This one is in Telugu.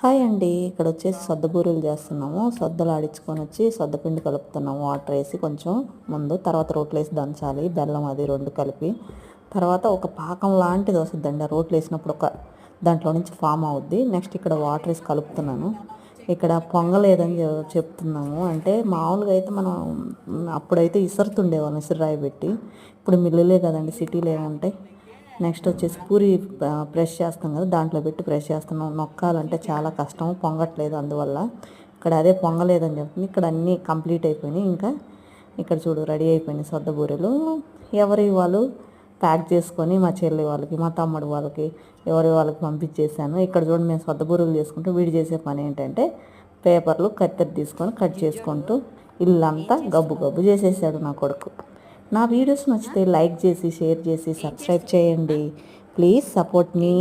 హాయ్ అండి. ఇక్కడ వచ్చేసి సద్దబూరెలు చేస్తున్నాము. సద్దలు ఆడించుకొని వచ్చి సద్దపిండి కలుపుతున్నాము. వాటర్ వేసి కొంచెం ముందు తర్వాత రోట్లు వేసి దంచాలి. బెల్లం అది రెండు కలిపి. తర్వాత ఒక పాకం లాంటిది వస్తుందండి. ఆ రోట్లు వేసినప్పుడు ఒక దాంట్లో నుంచి ఫామ్ అవుద్ది. నెక్స్ట్ ఇక్కడ వాటర్ వేసి కలుపుతున్నాను. ఇక్కడ పొంగలేదని చెప్తున్నాము అంటే మామూలుగా అయితే మనం అప్పుడైతే ఇసురుతుండేవాళ్ళం ఇసురాయి పెట్టి. ఇప్పుడు మిల్లులే కదండి సిటీలు ఏముంటాయి? నెక్స్ట్ వచ్చేసి పూరి ప్రెష్ చేస్తాం కదా దాంట్లో పెట్టి ప్రెష్ చేస్తున్నాం. నొక్కాలంటే చాలా కష్టం పొంగట్లేదు అందువల్ల. ఇక్కడ అదే పొంగలేదని చెప్తుంది ఇక్కడ అన్నీ కంప్లీట్ అయిపోయినాయి. ఇంకా ఇక్కడ చూడు రెడీ అయిపోయినాయి సొద్ద బూరెలు. ఎవరి వాళ్ళు ప్యాక్ చేసుకొని మా చెల్లి వాళ్ళకి మా తమ్ముడు వాళ్ళకి ఎవరి వాళ్ళకి పంపించేసాను. ఇక్కడ చూడండి మేము సొద్ద బూరెలు చేసుకుంటూ వీడి చేసే పని ఏంటంటే పేపర్లు కత్తెర తీసుకొని కట్ చేసుకుంటూ ఇల్లంతా గబ్బు గబ్బు చేసేసాడు నా కొడుకు. నా వీడియోస్ నచ్చితే లైక్ చేసి షేర్ చేసి సబ్స్క్రైబ్ చేయండి. Please support me